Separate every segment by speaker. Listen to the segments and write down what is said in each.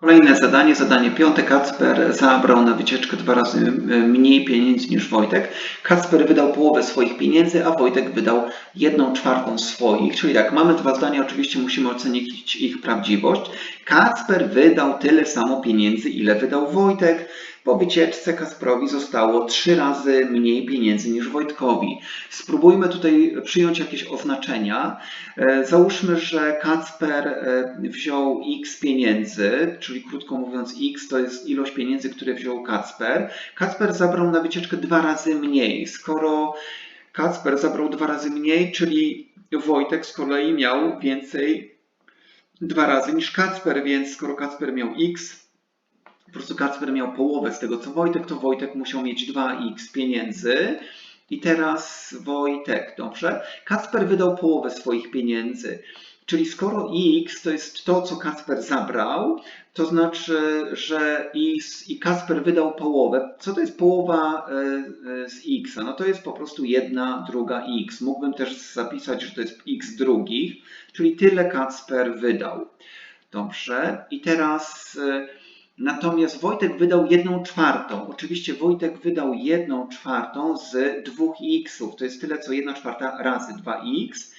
Speaker 1: Kolejne zadanie, zadanie piąte. Kacper zabrał na wycieczkę dwa razy mniej pieniędzy niż Wojtek. Kacper wydał połowę swoich pieniędzy, a Wojtek wydał jedną czwartą swoich. Czyli tak, mamy dwa zdania, oczywiście musimy ocenić ich prawdziwość. Kacper wydał tyle samo pieniędzy, ile wydał Wojtek. Po wycieczce Kacprowi zostało trzy razy mniej pieniędzy niż Wojtkowi. Spróbujmy tutaj przyjąć jakieś oznaczenia. E, Załóżmy, że Kacper e, wziął x pieniędzy, czyli krótko mówiąc x to jest ilość pieniędzy, które wziął Kacper. Kacper zabrał na wycieczkę dwa razy mniej. Skoro Kacper zabrał dwa razy mniej, czyli Wojtek z kolei miał więcej dwa razy niż Kacper, więc skoro Kacper miał x, po prostu Kacper miał połowę z tego co Wojtek, to Wojtek musiał mieć 2x pieniędzy. I teraz Wojtek, dobrze? Kacper wydał połowę swoich pieniędzy. Czyli skoro x to jest to, co Kacper zabrał, to znaczy, że x i Kacper wydał połowę. Co to jest połowa e, z x? No to jest po prostu jedna druga x. Mógłbym też zapisać, że to jest x drugich, czyli tyle Kacper wydał. Dobrze. I teraz e, natomiast Wojtek wydał jedną czwartą. Oczywiście Wojtek wydał jedną czwartą z dwóch xów. To jest tyle, co jedna czwarta razy 2x.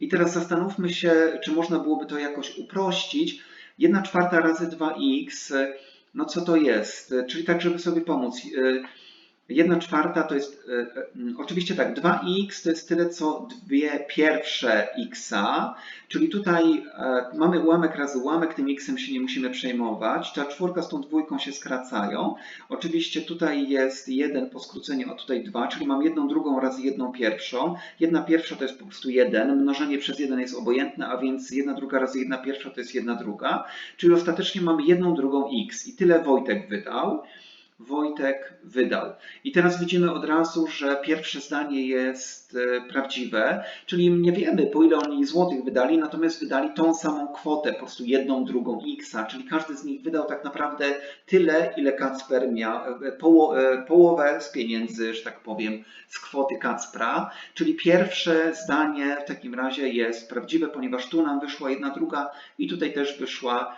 Speaker 1: I teraz zastanówmy się, czy można byłoby to jakoś uprościć. 1 czwarta razy 2x, no co to jest? Czyli tak, żeby sobie pomóc. 1 czwarta to jest, e, e, oczywiście tak, 2x to jest tyle, co dwie pierwsze xa, czyli tutaj e, mamy ułamek razy ułamek, tym xem się nie musimy przejmować. Ta czwórka z tą dwójką się skracają. Oczywiście tutaj jest 1 po skróceniu, a tutaj 2, czyli mam jedną drugą razy jedną pierwszą. Jedna pierwsza to jest po prostu 1, mnożenie przez 1 jest obojętne, a więc jedna druga razy jedna pierwsza to jest jedna druga, czyli ostatecznie mamy jedną drugą x i tyle Wojtek wydał. Wojtek wydał. I teraz widzimy od razu, że pierwsze zdanie jest e, prawdziwe, czyli nie wiemy po ile oni złotych wydali, natomiast wydali tą samą kwotę, po prostu jedną drugą x, czyli każdy z nich wydał tak naprawdę tyle, ile Kacper miał, e, poło, e, połowę z pieniędzy, że tak powiem, z kwoty Kacpra, czyli pierwsze zdanie w takim razie jest prawdziwe, ponieważ tu nam wyszła jedna druga i tutaj też wyszła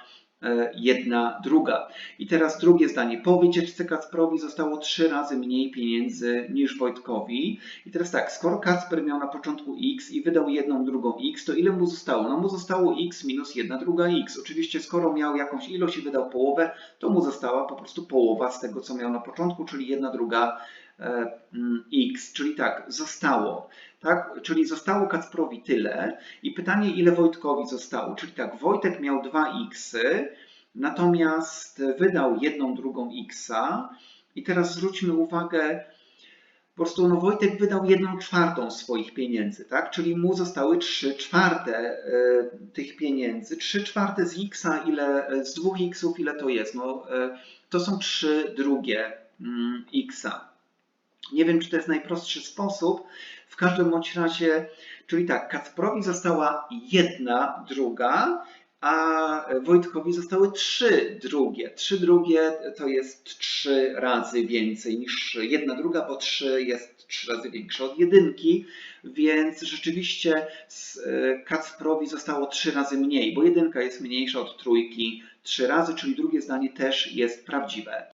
Speaker 1: jedna druga. I teraz drugie zdanie. Po wycieczce Kacprowi zostało trzy razy mniej pieniędzy niż Wojtkowi. I teraz tak, skoro Kacper miał na początku x i wydał jedną drugą x, to ile mu zostało? No mu zostało x minus jedna druga x. Oczywiście skoro miał jakąś ilość i wydał połowę, to mu została po prostu połowa z tego, co miał na początku, czyli jedna druga e, x. Czyli tak, zostało. Tak? Czyli zostało Kacprowi tyle i pytanie, ile Wojtkowi zostało. Czyli tak, Wojtek miał 2x, natomiast wydał jedną drugą x. I teraz zwróćmy uwagę, po prostu no Wojtek wydał jedną czwartą swoich pieniędzy, tak? Czyli mu zostały 3 czwarte y, tych pieniędzy. 3 czwarte z x, ile z dwóch xów, ile to jest? No, to są 3 drugie y, x. Nie wiem, czy to jest najprostszy sposób. W każdym bądź razie, czyli tak, Kacprowi została jedna druga, a Wojtkowi zostały trzy drugie. Trzy drugie to jest trzy razy więcej niż jedna druga, bo trzy jest trzy razy większe od jedynki, więc rzeczywiście Kacprowi zostało trzy razy mniej, bo jedynka jest mniejsza od trójki trzy razy, czyli drugie zdanie też jest prawdziwe.